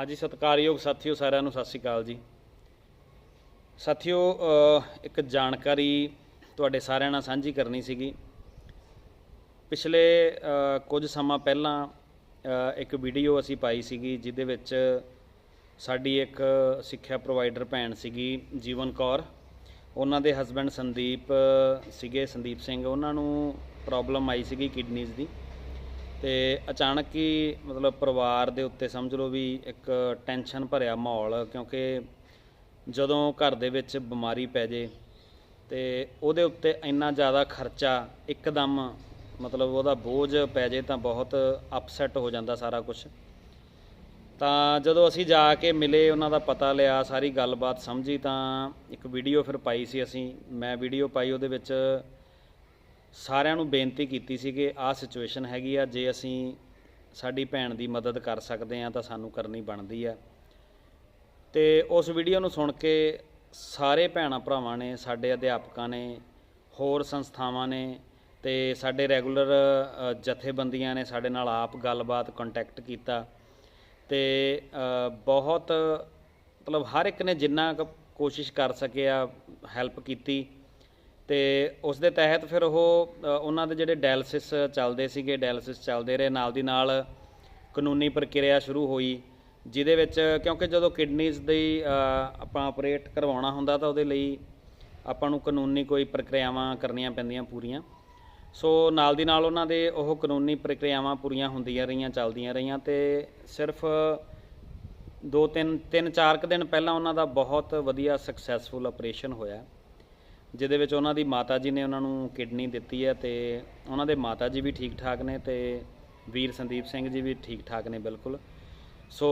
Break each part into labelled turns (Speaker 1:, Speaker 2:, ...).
Speaker 1: ਹਾਂਜੀ, ਸਤਿਕਾਰਯੋਗ ਸਾਥੀਓ, ਸਾਰਿਆਂ ਨੂੰ ਸਤਿ ਸ਼੍ਰੀ ਅਕਾਲ ਜੀ। ਸਾਥੀਓ ਇੱਕ ਜਾਣਕਾਰੀ ਤੁਹਾਡੇ ਸਾਰਿਆਂ ਨਾਲ ਸਾਂਝੀ ਕਰਨੀ ਸੀਗੀ। ਪਿਛਲੇ ਕੁਝ ਸਮਾਂ ਪਹਿਲਾਂ ਇੱਕ ਵੀਡੀਓ ਅਸੀਂ ਪਾਈ ਸੀਗੀ, ਜਿਹਦੇ ਵਿੱਚ ਸਾਡੀ ਇੱਕ ਸਿੱਖਿਆ ਪ੍ਰੋਵਾਈਡਰ ਭੈਣ ਸੀਗੀ, ਜੀਵਨ ਕੌਰ। ਉਹਨਾਂ ਦੇ ਹਸਬੰਡ ਸੰਦੀਪ ਸੀਗੇ ਸੰਦੀਪ ਸਿੰਘ। ਉਹਨਾਂ ਨੂੰ ਪ੍ਰੋਬਲਮ ਆਈ ਸੀਗੀ ਕਿਡਨੀਜ਼ ਦੀ। ਤੇ ਅਚਾਨਕ ਹੀ ਮਤਲਬ ਪਰਿਵਾਰ ਦੇ ਉੱਤੇ ਸਮਝ ਲਓ ਵੀ ਇੱਕ ਟੈਨਸ਼ਨ ਭਰਿਆ ਮਾਹੌਲ, ਕਿਉਂਕਿ ਜਦੋਂ ਘਰ ਦੇ ਵਿੱਚ ਬਿਮਾਰੀ ਪੈ ਜੇ ਤੇ ਉਹਦੇ ਉੱਤੇ ਇੰਨਾ ਜ਼ਿਆਦਾ ਖਰਚਾ ਇੱਕਦਮ ਮਤਲਬ ਉਹਦਾ ਬੋਝ ਪੈ ਜੇ ਤਾਂ ਬਹੁਤ ਅਪਸੈਟ ਹੋ ਜਾਂਦਾ ਸਾਰਾ ਕੁਝ ਤਾਂ ਜਦੋਂ ਅਸੀਂ ਜਾ ਕੇ ਮਿਲੇ, ਉਹਨਾਂ ਦਾ ਪਤਾ ਲਿਆ, ਸਾਰੀ ਗੱਲਬਾਤ ਸਮਝੀ, ਤਾਂ ਇੱਕ ਵੀਡੀਓ ਫਿਰ ਪਾਈ ਸੀ ਅਸੀਂ। ਮੈਂ ਵੀਡੀਓ ਪਾਈ, ਉਹਦੇ ਵਿੱਚ ਸਾਰਿਆਂ ਨੂੰ ਬੇਨਤੀ ਕੀਤੀ ਸੀ ਕਿ ਆਹ ਸਿਚੁਏਸ਼ਨ ਹੈਗੀ ਆ, ਜੇ ਅਸੀਂ ਸਾਡੀ ਭੈਣ ਦੀ ਮਦਦ ਕਰ ਸਕਦੇ ਆ ਤਾਂ ਸਾਨੂੰ ਕਰਨੀ ਬਣਦੀ ਆ। ਤੇ ਉਸ ਵੀਡੀਓ ਨੂੰ ਸੁਣ ਕੇ ਸਾਰੇ ਭੈਣਾਂ ਭਰਾਵਾਂ ਨੇ, ਸਾਡੇ ਅਧਿਆਪਕਾਂ ਨੇ, ਹੋਰ ਸੰਸਥਾਵਾਂ ਨੇ ਤੇ ਸਾਡੇ ਰੈਗੂਲਰ ਜਥੇਬੰਦੀਆਂ ਨੇ ਸਾਡੇ ਨਾਲ ਆਪ ਗੱਲਬਾਤ ਕੰਟੈਕਟ ਕੀਤਾ ਤੇ ਬਹੁਤ ਮਤਲਬ ਹਰ ਇੱਕ ਨੇ ਜਿੰਨਾ ਕੁ ਕੋਸ਼ਿਸ਼ ਕਰ ਸਕਿਆ ਹੈਲਪ ਕੀਤੀ। ਤੇ ਉਸ ਦੇ ਤਹਿਤ ਫਿਰ ਉਹ ਉਹਨਾਂ ਦੇ ਜਿਹੜੇ ਡਾਇਲਿਸਿਸ ਚੱਲਦੇ ਸੀਗੇ, ਡਾਇਲਿਸਿਸ ਚੱਲਦੇ ਰਹੇ, ਨਾਲ ਦੀ ਨਾਲ ਕਾਨੂੰਨੀ ਪ੍ਰਕਿਰਿਆ ਸ਼ੁਰੂ ਹੋਈ, ਜਿਹਦੇ ਵਿੱਚ ਕਿਉਂਕਿ ਜਦੋਂ ਕਿਡਨੀਜ਼ ਦੀ ਆਪਾਂ ਆਪਰੇਟ ਕਰਵਾਉਣਾ ਹੁੰਦਾ ਤਾਂ ਉਹਦੇ ਲਈ ਆਪਾਂ ਨੂੰ ਕਾਨੂੰਨੀ ਕੋਈ ਪ੍ਰਕਿਰਿਆਵਾਂ ਕਰਨੀਆਂ ਪੈਂਦੀਆਂ ਪੂਰੀਆਂ। ਸੋ ਨਾਲ ਦੀ ਨਾਲ ਉਹਨਾਂ ਦੇ ਉਹ ਕਾਨੂੰਨੀ ਪ੍ਰਕਿਰਿਆਵਾਂ ਪੂਰੀਆਂ ਹੁੰਦੀਆਂ ਰਹੀਆਂ, ਚੱਲਦੀਆਂ ਰਹੀਆਂ ਤੇ ਸਿਰਫ ਦੋ ਤਿੰਨ ਤਿੰਨ ਚਾਰ ਕੁ ਦਿਨ ਪਹਿਲਾਂ ਉਹਨਾਂ ਦਾ ਬਹੁਤ ਵਧੀਆ ਸਕਸੈਸਫੁਲ ਆਪਰੇਸ਼ਨ ਹੋਇਆ। ਜਿਹਦੇ ਵਿੱਚ ਉਹਨਾਂ ਦੀ ਮਾਤਾ ਜੀ ਨੇ ਉਹਨਾਂ ਨੂੰ ਕਿਡਨੀ ਦਿੱਤੀ ਹੈ ਤੇ ਉਹਨਾਂ ਦੇ ਮਾਤਾ ਜੀ ਵੀ ਠੀਕ ਠਾਕ ਨੇ ਤੇ ਵੀਰ ਸੰਦੀਪ ਸਿੰਘ ਜੀ ਵੀ ਠੀਕ ਠਾਕ ਨੇ ਬਿਲਕੁਲ। ਸੋ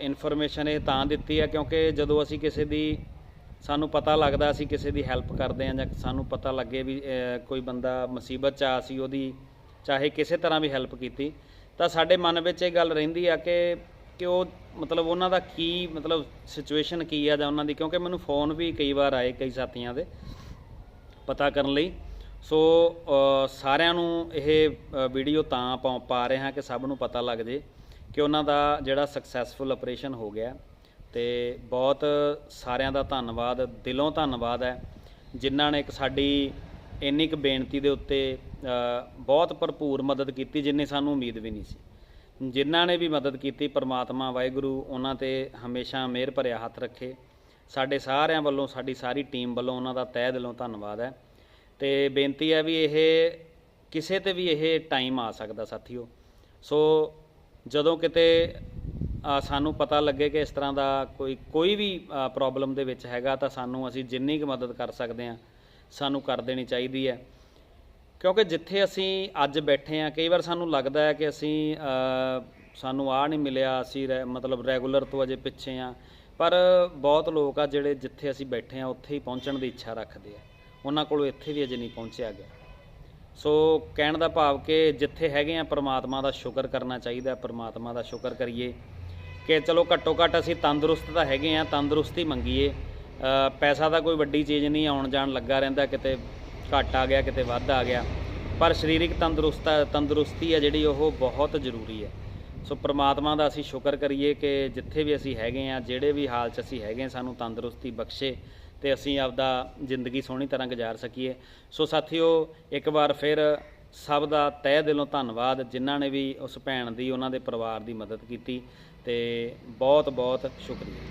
Speaker 1: ਇਨਫੋਰਮੇਸ਼ਨ ਇਹ ਤਾਂ ਦਿੱਤੀ ਹੈ ਕਿਉਂਕਿ ਜਦੋਂ ਅਸੀਂ ਕਿਸੇ ਦੀ ਸਾਨੂੰ ਪਤਾ ਲੱਗਦਾ ਅਸੀਂ ਕਿਸੇ ਦੀ ਹੈਲਪ ਕਰਦੇ ਹਾਂ ਜਾਂ ਸਾਨੂੰ ਪਤਾ ਲੱਗੇ ਵੀ ਕੋਈ ਬੰਦਾ ਮੁਸੀਬਤ 'ਚ ਆ, ਅਸੀਂ ਉਹਦੀ ਚਾਹੇ ਕਿਸੇ ਤਰ੍ਹਾਂ ਵੀ ਹੈਲਪ ਕੀਤੀ, ਤਾਂ ਸਾਡੇ ਮਨ ਵਿੱਚ ਇਹ ਗੱਲ ਰਹਿੰਦੀ ਆ ਕਿ ਕਿ ਉਹ ਮਤਲਬ ਉਹਨਾਂ ਦਾ ਕੀ ਮਤਲਬ ਸਿਚੁਏਸ਼ਨ ਕੀ ਆ ਜਾਂ ਉਹਨਾਂ ਦੀ, ਕਿਉਂਕਿ ਮੈਨੂੰ ਫੋਨ ਵੀ ਕਈ ਵਾਰ ਆਏ ਕਈ ਸਾਥੀਆਂ ਦੇ ਪਤਾ ਕਰਨ ਲਈ। ਸੋ ਸਾਰਿਆਂ ਨੂੰ ਇਹ ਵੀਡੀਓ ਤਾਂ ਪਾ ਪਾ ਰਹੇ ਹਾਂ ਕਿ ਸਭ ਨੂੰ ਪਤਾ ਲੱਗ ਜੇ ਕਿ ਉਹਨਾਂ ਦਾ ਜਿਹੜਾ ਸਕਸੈਸਫੁਲ ਆਪਰੇਸ਼ਨ ਹੋ ਗਿਆ। ਤੇ ਬਹੁਤ ਸਾਰਿਆਂ ਦਾ ਧੰਨਵਾਦ, ਦਿਲੋਂ ਧੰਨਵਾਦ ਹੈ। ਜਿਨ੍ਹਾਂ ਨੇ ਇੱਕ ਸਾਡੀ ਇੰਨੀ ਕੁ ਬੇਨਤੀ ਦੇ ਉੱਤੇ ਬਹੁਤ ਭਰਪੂਰ ਮਦਦ ਕੀਤੀ, ਜਿੰਨੀ ਸਾਨੂੰ ਉਮੀਦ ਵੀ ਨਹੀਂ ਸੀ। ਜਿਨ੍ਹਾਂ ਨੇ ਵੀ ਮਦਦ ਕੀਤੀ, ਪਰਮਾਤਮਾ, ਵਾਹਿਗੁਰੂ, ਉਹਨਾਂ ਤੇ ਹਮੇਸ਼ਾ ਮਿਹਰ ਭਰਿਆ ਹੱਥ ਰੱਖੇ। ਸਾਡੇ ਸਾਰਿਆਂ ਵੱਲੋਂ, ਸਾਡੀ ਸਾਰੀ ਟੀਮ ਵੱਲੋਂ ਉਹਨਾਂ ਦਾ ਤਹਿ ਦਿਲੋਂ ਧੰਨਵਾਦ ਹੈ। ਤੇ ਬੇਨਤੀ ਹੈ ਵੀ ਇਹ ਕਿਸੇ ਤੇ ਵੀ ਇਹ ਟਾਈਮ ਆ ਸਕਦਾ ਸਾਥੀਓ। ਸੋ ਜਦੋਂ ਕਿਤੇ ਸਾਨੂੰ ਪਤਾ ਲੱਗੇ ਕਿ ਇਸ ਤਰ੍ਹਾਂ ਦਾ ਕੋਈ ਕੋਈ ਵੀ ਪ੍ਰੋਬਲਮ ਦੇ ਵਿੱਚ ਹੈਗਾ, ਤਾਂ ਸਾਨੂੰ ਅਸੀਂ ਜਿੰਨੀ ਕੁ ਮਦਦ ਕਰ ਸਕਦੇ ਹਾਂ, ਸਾਨੂੰ ਕਰ ਦੇਣੀ ਚਾਹੀਦੀ ਹੈ। ਕਿਉਂਕਿ ਜਿੱਥੇ ਅਸੀਂ ਅੱਜ ਬੈਠੇ ਆ ਕਈ ਵਾਰ ਸਾਨੂੰ ਲੱਗਦਾ ਹੈ ਕਿ ਅਸੀਂ ਸਾਨੂੰ ਆ ਨਹੀਂ ਮਿਲਿਆ, ਅਸੀਂ ਰੈ- ਮਤਲਬ ਰੈਗੂਲਰ ਤੋਂ ਅਜੇ ਪਿੱਛੇ ਆ ਪਰ ਬਹੁਤ ਲੋਕ ਆ ਜਿਹੜੇ ਜਿੱਥੇ ਅਸੀਂ ਬੈਠੇ ਆ ਉੱਥੇ ਹੀ ਪਹੁੰਚਣ ਦੀ ਇੱਛਾ ਰੱਖਦੇ ਆ। ਉਹਨਾਂ ਕੋਲੋਂ ਇੱਥੇ ਵੀ ਅਜੇ ਨਹੀਂ ਪਹੁੰਚਿਆ ਗਿਆ। ਸੋ ਕਹਿਣ ਦਾ ਭਾਵ ਕਿ ਜਿੱਥੇ ਹੈਗੇ ਆ ਪ੍ਰਮਾਤਮਾ ਦਾ ਸ਼ੁਕਰ ਕਰਨਾ ਚਾਹੀਦਾ ਪ੍ਰਮਾਤਮਾ ਦਾ ਸ਼ੁਕਰ ਕਰੀਏ ਕਿ ਚਲੋ ਘੱਟੋ ਘੱਟ ਅਸੀਂ ਤੰਦਰੁਸਤ ਤਾਂ ਹੈਗੇ ਆ ਤੰਦਰੁਸਤੀ ਮੰਗੀਏ। ਪੈਸਾ ਤਾਂ ਕੋਈ ਵੱਡੀ ਚੀਜ਼ ਨਹੀਂ ਆਉਣ ਜਾਣ ਲੱਗਾ ਰਹਿੰਦਾ, ਕਿਤੇ ਘੱਟ ਆ ਗਿਆ, ਕਿਤੇ ਵੱਧ ਆ ਗਿਆ। ਪਰ ਸਰੀਰਕ ਤੰਦਰੁਸਤ ਤੰਦਰੁਸਤੀ ਹੈ ਜਿਹੜੀ, ਉਹ ਬਹੁਤ ਜ਼ਰੂਰੀ ਹੈ ਸੋ ਪ੍ਰਮਾਤਮਾ ਦਾ ਅਸੀਂ ਸ਼ੁਕਰ ਕਰੀਏ ਕਿ ਜਿੱਥੇ ਵੀ ਅਸੀਂ ਹੈਗੇ ਆ, ਜਿਹੜੇ ਵੀ ਹਾਲ 'ਚ ਅਸੀਂ ਹੈਗੇ ਸਾਨੂੰ ਤੰਦਰੁਸਤੀ ਬਖਸ਼ੇ ਤੇ ਅਸੀਂ ਆਪਦਾ ਜ਼ਿੰਦਗੀ ਸੋਹਣੀ ਤਰ੍ਹਾਂ ਗੁਜ਼ਾਰ ਸਕੀਏ। ਸੋ ਸਾਥੀਓ, ਇੱਕ ਵਾਰ ਫਿਰ ਸਭ ਦਾ ਤਹਿ ਦਿਲੋਂ ਧੰਨਵਾਦ, ਜਿਨ੍ਹਾਂ ਨੇ ਵੀ ਉਸ ਭੈਣ ਦੀ, ਉਹਨਾਂ ਦੇ ਪਰਿਵਾਰ ਦੀ ਮਦਦ ਕੀਤੀ ਤੇ ਬਹੁਤ ਬਹੁਤ ਸ਼ੁਕਰੀਆ।